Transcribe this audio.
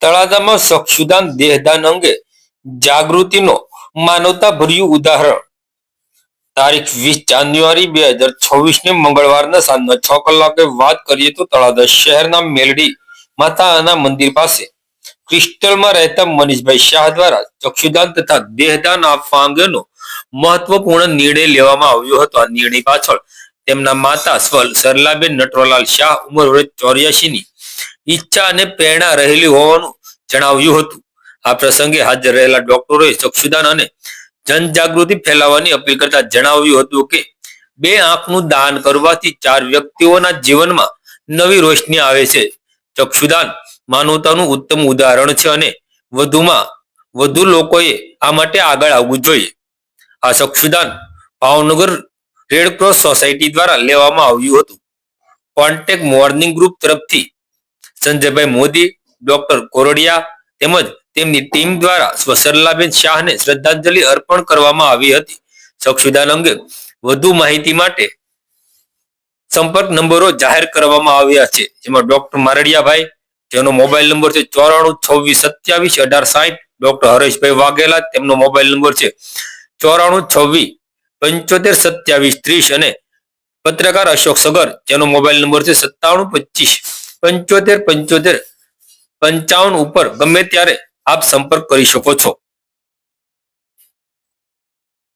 તળાજામાં ચક્ષુદાન દેહદાન અંગે જાગૃતિનો માનવતા ભર્યું ઉદાહરણ. તારીખ વીસ જાન્યુઆરી બે હજાર છવ્વીસ ને મંગળવારના સાંજના છ કલાકે વાત કરીએ તો તળાજા શહેરના મેલડી માતાના મંદિર પાસે ક્રિસ્ટલમાં રહેતા મનીષભાઈ શાહ દ્વારા ચક્ષુદાન તથા દેહદાન આપવા અંગેનો મહત્વપૂર્ણ નિર્ણય લેવામાં આવ્યો હતો. આ નિર્ણય પાછળ તેમના માતા સ્વલ સરલાબેન નટવરલાલ શાહ ઉંમર વર્ષ ચોર્યાસી ની ઈચ્છા અને પ્રેરણા રહેલી હોવાનું જણાવ્યું હતું. આ પ્રસંગે હાજર રહેલા ડોક્ટરોએ ચક્ષુદાન અને જનજાગૃતિ ફેલાવવાની અપીલ કરતા જણાવ્યું હતું કે, બે આંખનું દાન કરવાથી ચાર વ્યક્તિઓના જીવનમાં નવી રોશની આવે છે. ચક્ષુદાન માનવતાનું ઉત્તમ ઉદાહરણ છે અને વધુમાં વધુ લોકોએ આ માટે આગળ આવવું જોઈએ. આ ચક્ષુદાન ભાવનગર રેડક્રોસ સોસાયટી દ્વારા લેવામાં આવ્યું હતું. કોન્ટેક્ટ મોર્નિંગ ગ્રુપ તરફથી સંજયભાઈ મોદી, ડોક્ટર કોરડિયા તેમજ તેમની ટીમ દ્વારા સ્વસરલાબેન શાહને શ્રદ્ધાંજલિ અર્પણ કરવામાં આવી હતી. ચક્ષુદાન અંગે વધુ માહિતી માટે સંપર્ક નંબરો જાહેર કરવામાં આવ્યા છે. જેમાં ડોક્ટર મારડિયાભાઈ, જેનો મોબાઈલ નંબર છે ચોરાણું છવ્વીસ સત્યાવીસ અઢાર સાઠ ડોક્ટર હરેશભાઈ વાઘેલા, તેમનો મોબાઈલ નંબર છે ચોરાણું છવ્વીસ પંચોતેર સત્યાવીસ ત્રીસ અને પત્રકાર અશોક સગર, જેનો મોબાઈલ નંબર છે સત્તાણું પચીસ. પંચોતેર પંચોતેર પંચાવન ઉપર ગમે ત્યારે આપ સંપર્ક કરી શકો છો.